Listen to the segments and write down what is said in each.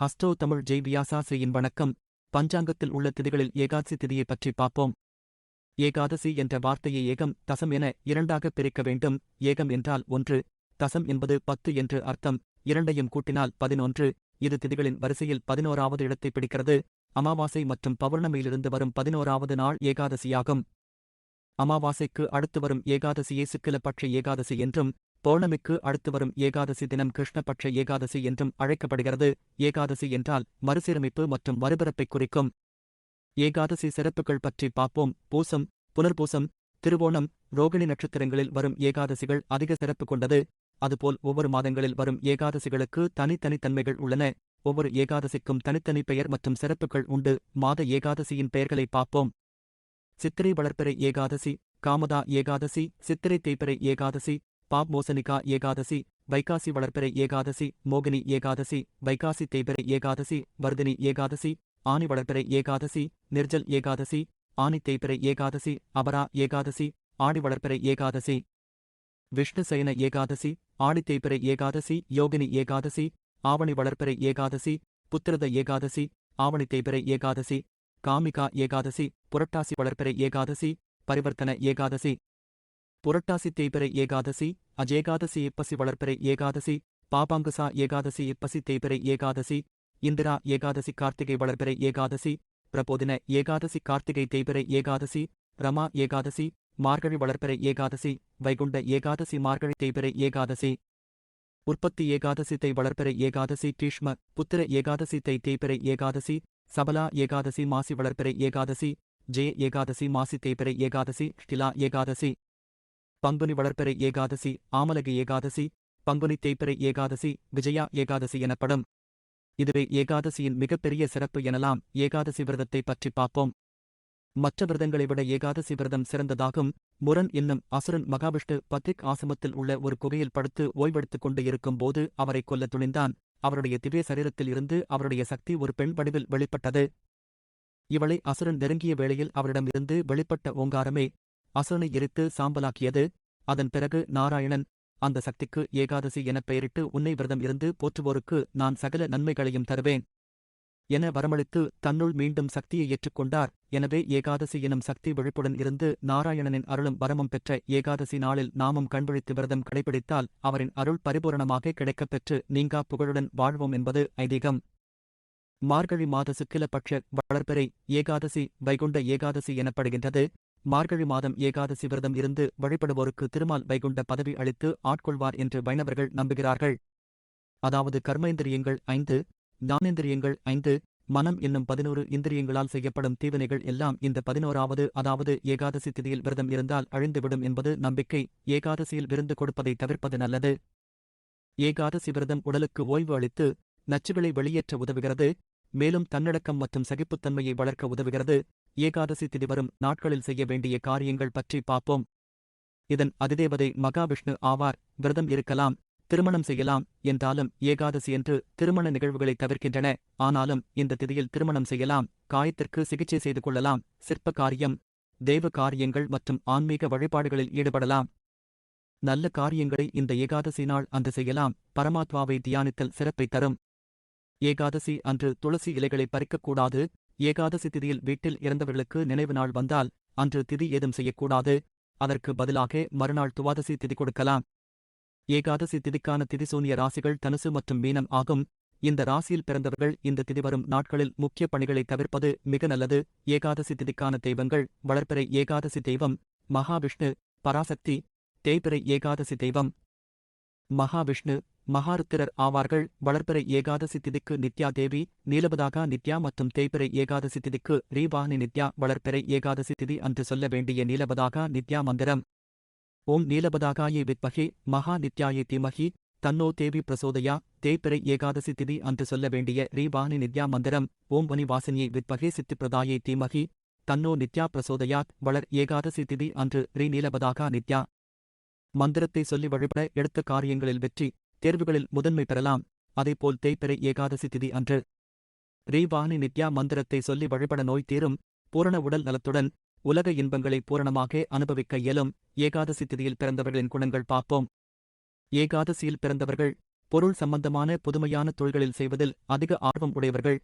ஹஸ்டோ தமிழ் ஜெய் வியாசாஸ்ரீயின் வணக்கம். பஞ்சாங்கத்தில் உள்ள திதிகளில் ஏகாதசி திதியை பற்றி பார்ப்போம். ஏகாதசி என்ற வார்த்தையை ஏகம் தசம் என இரண்டாகப் பிரிக்க வேண்டும். ஏகம் என்றால் ஒன்று தசம் என்பது பத்து என்று அர்த்தம். இரண்டையும் கூட்டினால் பதினொன்று. இது திதிகளின் வரிசையில் பதினோராவது இடத்தை பிடிக்கிறது. அமாவாசை மற்றும் பௌர்ணமியிலிருந்து வரும் பதினோராவது நாள் ஏகாதசியாகும். அமாவாசைக்கு அடுத்து வரும் ஏகாதசியே சுக்கிலபட்ச ஏகாதசி என்றும் பௌர்ணமிக்கு அடுத்து வரும் ஏகாதசி தினம் கிருஷ்ணபட்ச ஏகாதசி என்றும் அழைக்கப்படுகிறது. ஏகாதசி என்றால் மறுசீரமைப்பு மற்றும் மறுபிறப்பை குறிக்கும். ஏகாதசி சிறப்புகள் பற்றி பார்ப்போம். பூசம் புனர்பூசம் திருவோணம் ரோகிணி நட்சத்திரங்களில் வரும் ஏகாதசிகள் அதிக சிறப்பு கொண்டது. அதுபோல் ஒவ்வொரு மாதங்களில் வரும் ஏகாதசிகளுக்கு தனித்தனி தன்மைகள் உள்ளன. ஒவ்வொரு ஏகாதசிக்கும் தனித்தனி பெயர் மற்றும் சிறப்புகள் உண்டு. மாத ஏகாதசியின் பெயர்களை பார்ப்போம். சித்திரை வளர்ப்பிறை ஏகாதசி காமதா ஏகாதசி சித்திரை தேய்பிறை ஏகாதசி பாப் மோசனிகா ஏகாதசி வைகாசி வளர்ப்பிறை ஏகாதசி மோகினி ஏகாதசி வைகாசி தேய்பிறை ஏகாதசி வர்தினி ஏகாதசி ஆனி வளர்ப்பிறை ஏகாதசி நிர்ஜல் ஏகாதசி ஆணி தேய்பிறை ஏகாதசி அபரா ஏகாதசி ஆடி வளர்ப்பிறை ஏகாதசி. விஷ்ணு சயன ஏகாதசி ஆடி தேய்பிறை ஏகாதசி யோகினி ஏகாதசி ஆவணி வளர்ப்பிறை ஏகாதசி புத்திரத ஏகாதசி ஆவணி தேய்பிறை ஏகாதசி காமிகா ஏகாதசி புரட்டாசி வளர்ப்பிறை ஏகாதசி பரிவர்த்தன ஏகாதசி. புரட்டாசி தேய்பிறை ஏகாதசி அஜேகாதசி இப்பசி வளர்ப்பிறை ஏகாதசி பாபாங்குசா ஏகாதசி இப்பசி தேய்பிறை ஏகாதசி இந்திரா ஏகாதசி கார்த்திகை வளர்ப்பிறை ஏகாதசி பிரபோதின ஏகாதசி கார்த்திகை தேய்பிறை ஏகாதசி ரமா ஏகாதசி மார்கழி வளர்ப்பிறை ஏகாதசி வைகுண்ட ஏகாதசி மார்கழி தேய்பிறை ஏகாதசி. உற்பத்தி ஏகாதசி தை வளர்ப்பிறை ஏகாதசி கீஷ்ம புத்திர ஏகாதசி தை தேய்பிறை ஏகாதசி சபலா ஏகாதசி மாசி வளர்ப்பிறை ஏகாதசி ஜெய ஏகாதசி மாசி தேய்பிறை ஏகாதசி ஷ்டிலா ஏகாதசி. பங்குனி வளர்ப்பிறை ஏகாதசி ஆமலகி ஏகாதசி பங்குனி தேய்ப்பறை ஏகாதசி விஜயா ஏகாதசி எனப்படும். இதுவே ஏகாதசியின் மிகப்பெரிய சிறப்பு எனலாம் ஏகாதசி விரதத்தை பற்றி பார்ப்போம். மற்ற விரதங்களை விட ஏகாதசி விரதம் சிறந்ததாகும். முரண் என்னும் அசுரன் மகாவிஷ்ணு பத்ரிக் ஆசிரமத்தில் உள்ள ஒரு குகையில் படுத்து ஓய்வெடுத்துக் கொண்டு இருக்கும்போது அவரை கொல்ல துணிந்தான். அவருடைய திவ்ய சரீரத்தில் இருந்து அவருடைய சக்தி ஒரு பெண் வடிவில் வெளிப்பட்டது. இவளை அசுரன் நெருங்கிய வேளையில் அவரிடம் இருந்து வெளிப்பட்ட ஓங்காரமே. அசுரனை எரித்து சாம்பலாக்கியது. அதன் பிறகு நாராயணன் அந்த சக்திக்கு ஏகாதசி எனப் பெயரிட்டு உன்னை விரதம் இருந்து போற்றுவோருக்கு நான் சகல நன்மைகளையும் தருவேன் என வரமளித்து தன்னுள் மீண்டும் சக்தியை ஏற்றுக்கொண்டார் எனவே ஏகாதசி எனும் சக்தி விழிப்புடன் இருந்து நாராயணனின் அருளும் வரமும் பெற்ற ஏகாதசி நாளில் நாமும் கண்விழித்து விரதம் கடைபிடித்தால் அவரின் அருள் பரிபூரணமாக கிடைக்கப் பெற்று நீங்கா புகழுடன் வாழ்வோம் என்பது ஐதீகம். மார்கழி மாத சுக்கிலபட்ச வளர்ப்பெறை ஏகாதசி வைகுண்ட ஏகாதசி எனப்படுகின்றது. மார்கழி மாதம் ஏகாதசி விரதம் இருந்து வழிபடுவோருக்கு திருமால் வைகுண்ட பதவி அளித்து ஆட்கொள்வார் என்று வைணவர்கள் நம்புகிறார்கள். அதாவது கர்மேந்திரியங்கள் ஐந்து ஞானேந்திரியங்கள் ஐந்து மனம் என்னும் பதினோரு இந்திரியங்களால் செய்யப்படும் தீவினைகள் எல்லாம் இந்த பதினோராவது அதாவது ஏகாதசி திதியில் விரதம் இருந்தால் அழிந்துவிடும் என்பது நம்பிக்கை. ஏகாதசியில் விருந்து கொடுப்பதை தவிர்ப்பது நல்லது. ஏகாதசி விரதம் உடலுக்கு ஓய்வு அளித்து நச்சுகளை வெளியேற்ற உதவுகிறது. மேலும் தன்னடக்கம் மற்றும் சகிப்புத்தன்மையை வளர்க்க உதவுகிறது. ஏகாதசி திதி வரும் நாட்களில் செய்ய வேண்டிய காரியங்கள் பற்றி பார்ப்போம். இதன் அதிதேவதை மகாவிஷ்ணு ஆவார் விரதம் இருக்கலாம் திருமணம் செய்யலாம் என்றாலும் ஏகாதசி என்று திருமண நிகழ்வுகளை தவிர்க்கின்றன. ஆனாலும் இந்த திதியில் திருமணம் செய்யலாம் காயத்திற்கு சிகிச்சை செய்து கொள்ளலாம் சிற்ப காரியம் தெய்வ காரியங்கள் மற்றும் ஆன்மீக வழிபாடுகளில் ஈடுபடலாம். நல்ல காரியங்களை இந்த ஏகாதசி நாள் அன்று செய்யலாம் பரமாத்மாவை தியானித்தல் சிறப்பை தரும். ஏகாதசி அன்று துளசி இலைகளை பறிக்கக்கூடாது ஏகாதசி திதியில் வீட்டில் இறந்தவர்களுக்கு நினைவு நாள் வந்தால் அன்று திதி ஏதும் செய்யக்கூடாது. அதற்கு பதிலாக மறுநாள் துவாதசி திதி கொடுக்கலாம். ஏகாதசி திதிக்கான திதிசூனிய ராசிகள் தனுசு மற்றும் மீனம் ஆகும். இந்த ராசியில் பிறந்தவர்கள் இந்த திதி வரும் நாட்களில் முக்கிய பணிகளை தவிர்ப்பது மிக நல்லது. ஏகாதசி திதிக்கான தெய்வங்கள் வளர்ப்பிறை ஏகாதசி தெய்வம் மகாவிஷ்ணு பராசக்தி தேய்பிறை ஏகாதசி தெய்வம். மகாவிஷ்ணு மகாருத்திரர் ஆவார்கள். வளர்பிறை ஏகாதசி திதிக்கு நித்யா தேவி நீலபதாகா நித்யா மற்றும் தேய்பிறை ஏகாதசி திதிக்கு ரீவாணி நித்யா வளர்பிறை ஏகாதசி திதி அன்று சொல்ல வேண்டிய நீலபதாகா நித்யா மந்திரம். ஓம் நீலபதாகாயே வித்மகி மகா நித்யாயை தீமகி தன்னோ தேவி பிரசோதயா தேய்பிறை ஏகாதசி திதி அன்று சொல்ல வேண்டிய ரீவாணி நித்யா மந்திரம். ஓம் வனிவாசினியை வித்மகி சித்திப்பிரதாயே தீமகி தன்னோ நித்யா பிரசோதயாத் வளர் ஏகாதசி திதி அன்று ரீ நீலபதாகா நித்யா. மந்திரத்தை சொல்லி வழிபட எடுத்த காரியங்களில் வெற்றி. தேர்வுகளில் முதன்மை பெறலாம். அதேபோல் தேய்பிறை ஏகாதசி திதி அன்று. ரீவாணி நித்யா மந்திரத்தை சொல்லி வழிபட நோய் தீரும். பூரண உடல் நலத்துடன் உலக இன்பங்களை பூரணமாக அனுபவிக்க இயலும். ஏகாதசி திதியில் பிறந்தவர்களின் குணங்கள் பார்ப்போம். ஏகாதசியில் பிறந்தவர்கள் பொருள் சம்பந்தமான புதுமையான தொழில்களில் செய்வதில் அதிக ஆர்வம் உடையவர்கள்.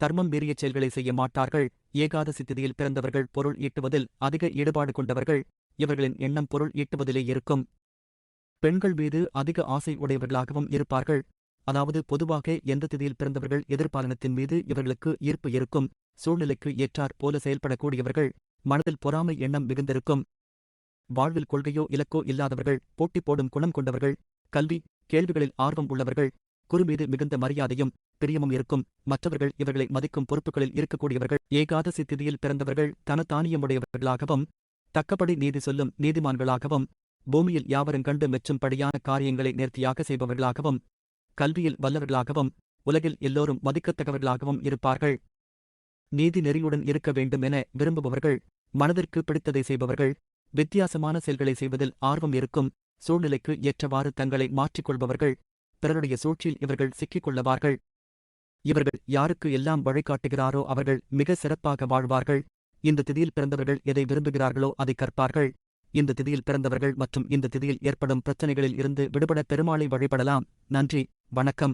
தர்மம் மீறிய செயல்களை செய்ய மாட்டார்கள். ஏகாதசி திதியில் பிறந்தவர்கள் பொருள் ஈட்டுவதில் அதிக ஈடுபாடு கொண்டவர்கள். இவர்களின் எண்ணம் பொருள் ஈட்டுவதிலே இருக்கும். பெண்கள் மீது அதிக ஆசை உடையவர்களாகவும் இருப்பார்கள். அதாவது பொதுவாக எந்த திதியில் பிறந்தவர்கள் எதிர்பாலனத்தின் மீது இவர்களுக்கு ஈர்ப்பு இருக்கும் சூழ்நிலைக்கு ஏற்றாற் போல செயல்படக்கூடியவர்கள் மனதில் பொறாமை எண்ணம் மிகுந்திருக்கும். வாழ்வில் கொள்கையோ இலக்கோ இல்லாதவர்கள் போட்டி போடும் குணம் கொண்டவர்கள் கல்வி கேள்விகளில் ஆர்வம் உள்ளவர்கள் குரு மீது மிகுந்த மரியாதையும் பிரியமும் இருக்கும். மற்றவர்கள் இவர்களை மதிக்கும் பொறுப்புகளில் இருக்கக்கூடியவர்கள் ஏகாதசி திதியில் பிறந்தவர்கள் தனத்தானியமுடையவர்களாகவும் தக்கபடி நீதி சொல்லும் நீதிமான்களாகவும் பூமியில் யாவரும் கண்டு மெச்சும்படியான காரியங்களை நேர்த்தியாக செய்பவர்களாகவும் கல்வியில் வல்லவர்களாகவும் உலகில் எல்லோரும் மதிக்கத்தக்கவர்களாகவும் இருப்பார்கள். நீதி நெறியுடன் இருக்க வேண்டும் என விரும்புபவர்கள் மனதிற்கு பிடித்ததை செய்பவர்கள் வித்தியாசமான செயல்களை செய்வதில் ஆர்வம் இருக்கும் சூழ்நிலைக்கு ஏற்றவாறு தங்களை மாற்றிக்கொள்பவர்கள் பிறருடைய சூழ்ச்சியில் இவர்கள் சிக்கிக் கொள்ளவார்கள் இவர்கள் யாருக்கு எல்லாம் வழிகாட்டுகிறாரோ அவர்கள் மிக சிறப்பாக வாழ்வார்கள். இந்த திதியில் பிறந்தவர்கள் எதை விரும்புகிறார்களோ அதை கற்பார்கள். இந்த திதியில் பிறந்தவர்கள் மற்றும் இந்த திதியில் ஏற்படும் பிரச்சனைகளில் இருந்து விடுபட பெருமாளை வழிபடலாம். நன்றி. வணக்கம்.